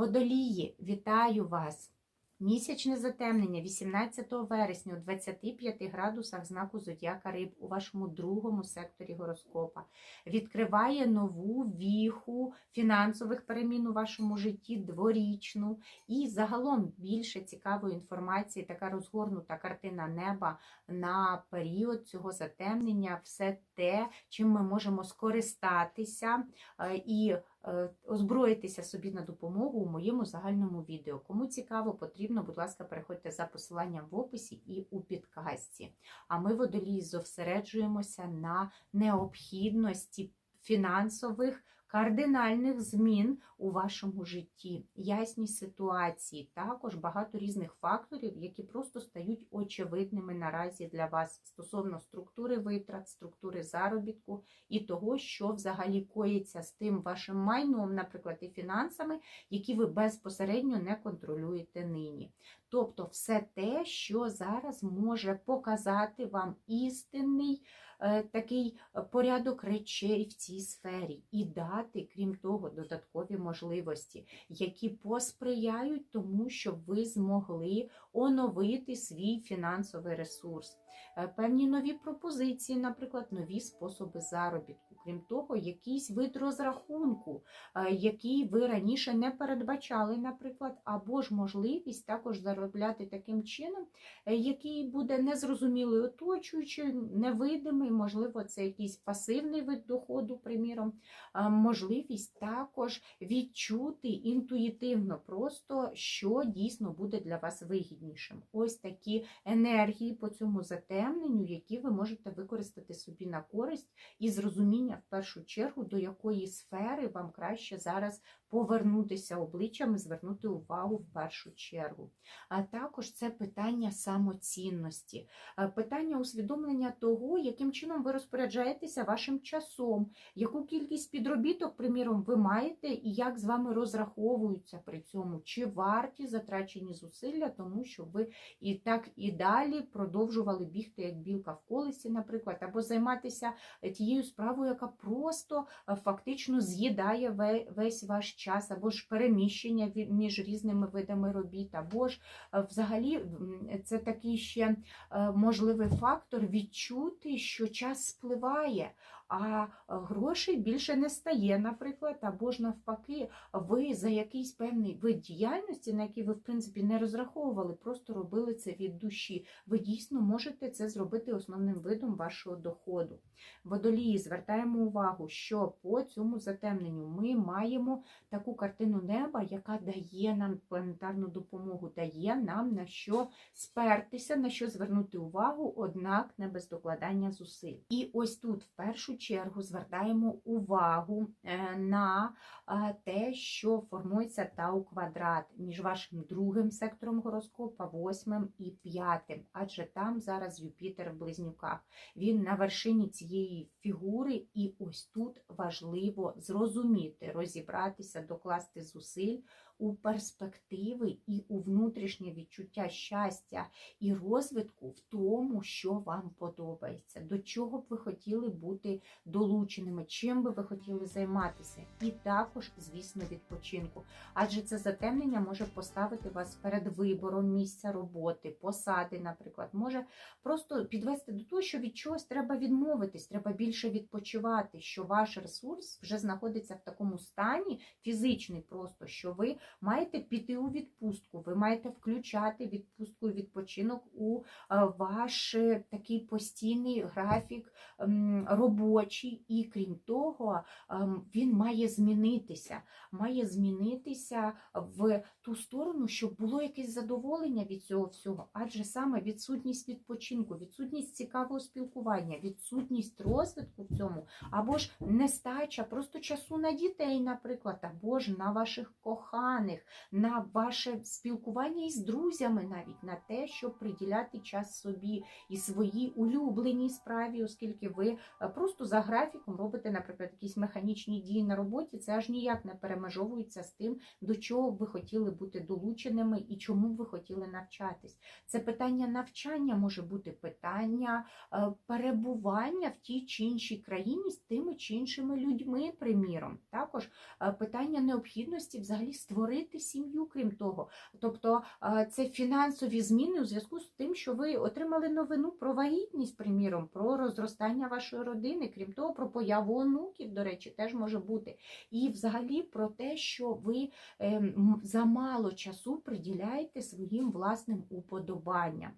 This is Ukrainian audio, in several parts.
Водолії, вітаю вас! Місячне затемнення 18 вересня у 25 градусах знаку Зодіака Риб у вашому другому секторі гороскопа. Відкриває нову віху фінансових перемін у вашому житті, дворічну. І загалом більше цікавої інформації, така розгорнута картина неба на період цього затемнення, все те, чим ми можемо скористатися. Е, і озброїтися собі на допомогу у моєму загальному відео. Кому цікаво, потрібно, будь ласка, переходьте за посиланням в описі і у підкасті. А ми водолії зосереджуємося на необхідності фінансових. Кардинальних змін у вашому житті, ясні ситуації, також багато різних факторів, які просто стають очевидними наразі для вас стосовно структури витрат, структури заробітку і того, що взагалі коїться з тим вашим майном, наприклад, і фінансами, які ви безпосередньо не контролюєте нині. Тобто, все те, що зараз може показати вам істинний е, такий порядок речей в цій сфері, і дати, крім того, додаткові можливості, які посприяють тому, щоб ви змогли оновити свій фінансовий ресурс. Е, Певні нові пропозиції, наприклад, нові способи заробітку. Крім того, якийсь вид розрахунку, е, який ви раніше не передбачали, наприклад, або ж можливість також заробляти таким чином, е, який буде незрозумілий оточуючий, невидимий, можливо, це якийсь пасивний вид доходу, приміром, можливість також відчути інтуїтивно просто, що дійсно буде для вас вигіднішим. Ось такі енергії по цьому затемненню, які ви можете використати собі на користь і зрозуміння в першу чергу, до якої сфери вам краще зараз повернутися обличчям і звернути увагу в першу чергу. А також це питання самоцінності, е, питання усвідомлення того, яким чином ви розпоряджаєтеся вашим часом, яку кількість підробіток, приміром, ви маєте, і як з вами розраховуються при цьому, чи варті затрачені зусилля, тому що ви і так і далі продовжували бігти як білка в колесі, наприклад, або займатися тією справою, яка просто е, фактично з'їдає весь ваш час, або ж переміщення між різними видами робіт, або ж е, взагалі це такий ще е, можливий фактор відчути, що час спливає. А е, грошей більше не стає, наприклад, або ж навпаки, ви за якийсь певний вид діяльності, на який ви, в принципі, не розраховували, просто робили це від душі. Ви дійсно можете це зробити основним видом вашого доходу. Водолії, звертаємо увагу, що по цьому затемненню ми маємо таку картину неба, яка дає нам планетарну допомогу, дає нам на що спертися, на що звернути увагу, однак не без докладання зусиль. І ось тут, в першу чергу, звертаємо увагу е, на е, те, що формується тау квадрат між вашим другим сектором гороскопа, восьмим і п'ятим, адже там зараз Юпітер в близнюках. Він на вершині цієї фігури, і ось тут важливо зрозуміти, розібратися, докласти зусиль у перспективи і у внутрішнє відчуття щастя і розвитку в тому, що вам подобається, до чого б ви хотіли бути долученими, чим би ви хотіли займатися, і також, звісно, відпочинку. Адже це затемнення може поставити вас перед вибором місця роботи, посади, наприклад, може просто підвести до того, що від чогось треба відмовитись, треба більше відпочивати, що ваш ресурс вже знаходиться в такому стані фізичний, просто що ви маєте піти у відпустку, ви маєте включати відпустку і відпочинок у е, ваш е, такий постійний графік робочий, і крім того, ем, він має змінитися, має змінитися в ту сторону, щоб було якесь задоволення від цього всього, адже саме відсутність відпочинку, відсутність цікавого спілкування, відсутність розвитку в цьому, або ж нестача просто часу на дітей, наприклад, або ж на ваших коханих, на ваше спілкування із друзями, навіть на те, щоб приділяти час собі і своїй улюбленій справі, оскільки ви е, просто за графіком робите, наприклад, якісь механічні дії на роботі, це аж ніяк не перемежовується з тим, до чого ви хотіли бути долученими і чому ви хотіли навчатись. Це питання навчання може бути питання е, перебування в тій чи іншій країні з тими чи іншими людьми, приміром. Також е, питання необхідності взагалі створити сім'ю, крім того. Тобто це фінансові зміни у зв'язку з тим, що ви отримали новину про вагітність, приміром, про розростання вашої родини, крім того, про появу онуків, до речі, теж може бути. І взагалі про те, що ви ем, замало часу приділяєте своїм власним уподобанням.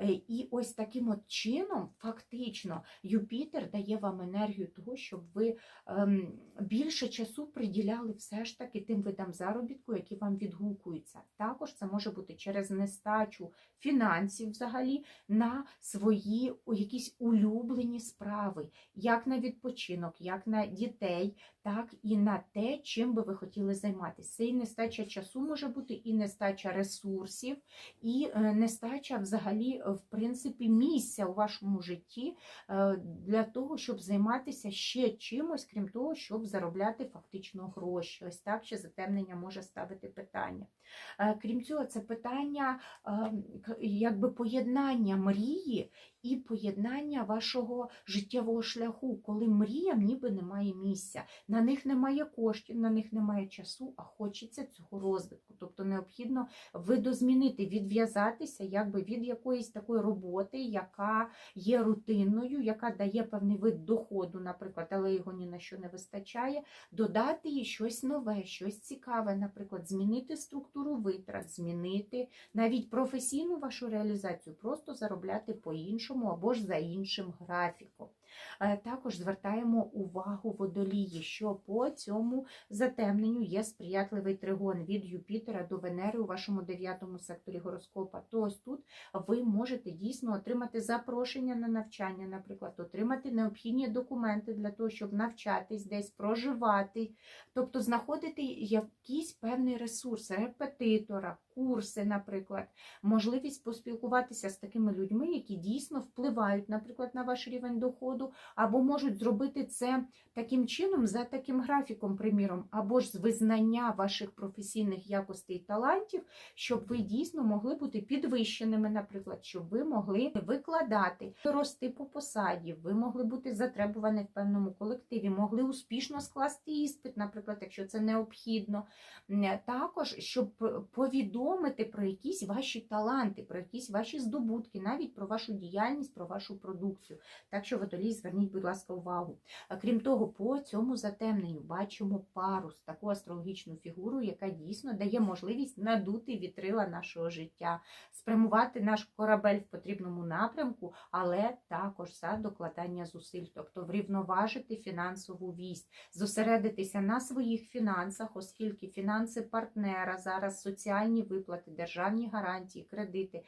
Е, І ось таким от чином, фактично, Юпітер дає вам енергію того, щоб ви ем, більше часу приділяли все ж таки тим видам заробітку, які вам відгукуються. Також це може бути через нестачу фінансів взагалі на свої якісь улюблені справи, як на відпочинок, як на дітей, так і на те, чим би ви хотіли займатися. Це і нестача часу може бути, і нестача ресурсів, і е, нестача взагалі, е, в принципі, місця у вашому житті е, для того, щоб займатися ще чимось, крім того, щоб заробляти фактично гроші. Ось так ще затемнення може ставити питання. Крім цього, це питання е, якби поєднання мрії і поєднання вашого життєвого шляху, коли мріям ніби немає місця, на них немає коштів, на них немає часу, а хочеться цього розвитку. Тобто необхідно видозмінити, відв'язатися якби від якоїсь такої роботи, яка є рутинною, яка дає певний вид доходу, наприклад, але його ні на що не вистачає, додати їй щось нове, щось цікаве, наприклад, змінити структуру витрат, змінити навіть професійну вашу реалізацію, просто заробляти по-іншому або ж за іншим графіком. Е, Також звертаємо увагу водолії, що по цьому затемненню є сприятливий тригон від Юпітера до Венери у вашому дев'ятому секторі гороскопа. То ось тут ви можете дійсно отримати запрошення на навчання, наприклад, отримати необхідні документи для того, щоб навчатись десь, проживати, тобто знаходити якийсь певний ресурс, репетитора, курси, наприклад, можливість поспілкуватися з такими людьми, які дійсно впливають, наприклад, на ваш рівень доходу, або можуть зробити це таким чином, за таким графіком, приміром, або ж з визнання ваших професійних якостей і талантів, щоб ви дійсно могли бути підвищеними, наприклад, щоб ви могли викладати, рости по посаді, ви могли бути затребувані в певному колективі, могли успішно скласти іспит, наприклад, якщо це необхідно. Також, щоб повідомити про якісь ваші таланти, про якісь ваші здобутки, навіть про вашу діяльність, про вашу продукцію. Так що, водолій, зверніть, будь ласка, увагу. Крім того, по цьому затемненню бачимо парус, таку астрологічну фігуру, яка дійсно дає можливість надути вітрила нашого життя, спрямувати наш корабель в потрібному напрямку, але також за докладання зусиль, тобто врівноважити фінансову вість, зосередитися на своїх фінансах, оскільки фінанси партнера зараз соціальні виплати, державні гарантії, кредити,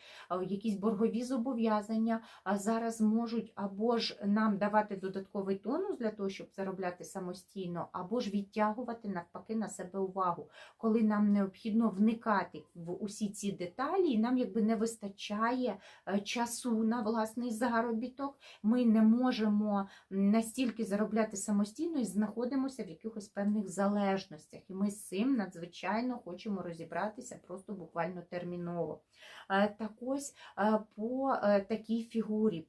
якісь боргові зобов'язання зараз можуть або ж нам давати додатковий тонус для того, щоб заробляти самостійно, або ж відтягувати навпаки на себе увагу, коли нам необхідно вникати в усі ці деталі, і нам якби не вистачає е, часу на власний заробіток. Ми не можемо настільки заробляти самостійно і знаходимося в якихось певних залежностях. І ми з цим надзвичайно хочемо розібратися просто буквально терміново. Е, Так ось е, по такій фігурі,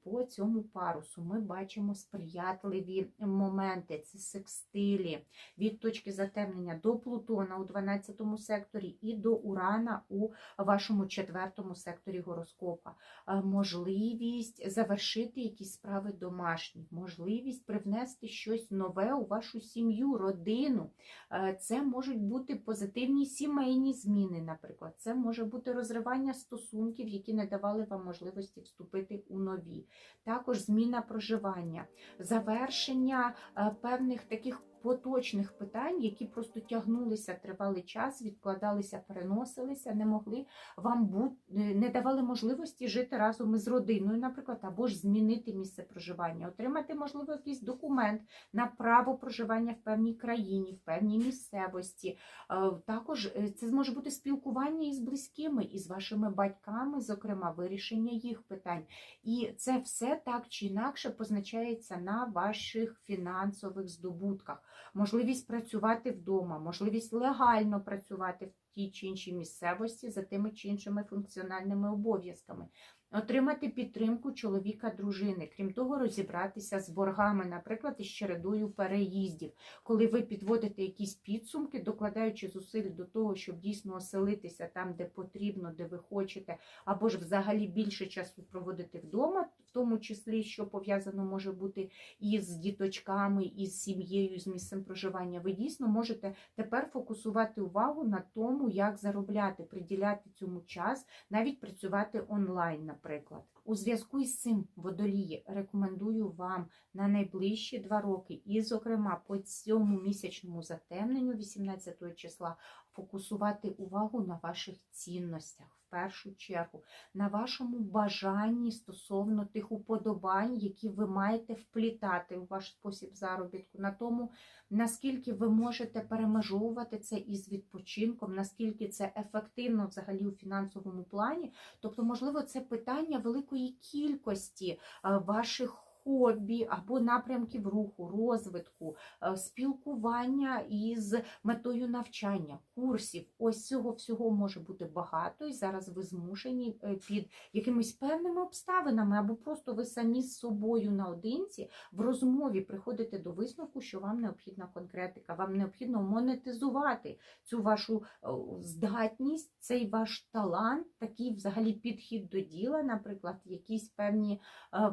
по цьому парусу ми бачимо сприятливі моменти, це секстилі від точки затемнення до Плутона у 12 секторі і до Урана у вашому четвертому секторі гороскопа. Е, Можливість завершити якісь справи домашні, можливість привнести щось нове у вашу сім'ю, родину. Е, Це можуть бути позитивні сімейні зміни, наприклад. Це може бути розривання стосунків, які не давали вам можливості вступити у нові. Також зміна проживання, завершення е, певних таких поточних питань, які просто тягнулися тривалий час, відкладалися, переносилися, не могли вам бути, не давали можливості жити разом із родиною, наприклад, або ж змінити місце проживання, отримати, можливо, якийсь документ на право проживання в певній країні, в певній місцевості. Е, Також е, це може бути спілкування із близькими, із вашими батьками, зокрема, вирішення їх питань. І це все так чи інакше позначається на ваших фінансових здобутках. Можливість працювати вдома, можливість легально працювати в тій чи іншій місцевості за тими чи іншими функціональними обов'язками. Отримати підтримку чоловіка, дружини, крім того, розібратися з боргами, наприклад, із чередою переїздів, коли ви підводите якісь підсумки, докладаючи зусиль до того, щоб дійсно оселитися там, де потрібно, де ви хочете, або ж взагалі більше часу проводити вдома, в тому числі, що пов'язано може бути із діточками, із сім'єю, з місцем проживання, ви дійсно можете тепер фокусувати увагу на тому, як заробляти, приділяти цьому час, навіть працювати онлайн, наприклад. У зв'язку із цим водолії рекомендую вам на найближчі два роки, і, зокрема, по цьому місячному затемненню, 18 числа, фокусувати увагу на ваших цінностях. Першу чергу на вашому бажанні стосовно тих уподобань, які ви маєте вплітати у ваш спосіб заробітку, на тому, наскільки ви можете перемежовувати це із відпочинком, наскільки це ефективно взагалі у фінансовому плані. Тобто, можливо, це питання великої кількості е, ваших хобі або напрямків руху, розвитку, е, спілкування із метою навчання, курсів. Ось цього всього може бути багато, і зараз ви змушені е, під якимись певними обставинами, або просто ви самі з собою наодинці в розмові приходите до висновку, що вам необхідна конкретика, вам необхідно монетизувати цю вашу е, здатність, цей ваш талант, такий взагалі підхід до діла, наприклад, якісь певні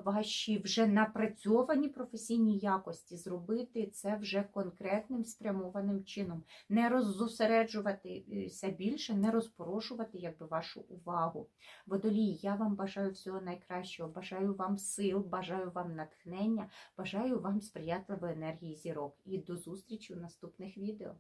ваші вже напрацьовані професійні якості, зробити це вже конкретним спрямованим чином, не роззосереджуватися більше, не розпорошувати якби вашу увагу. Водолії, я вам бажаю всього найкращого, бажаю вам сил, бажаю вам натхнення, бажаю вам сприятливої енергії зірок. І до зустрічі у наступних відео.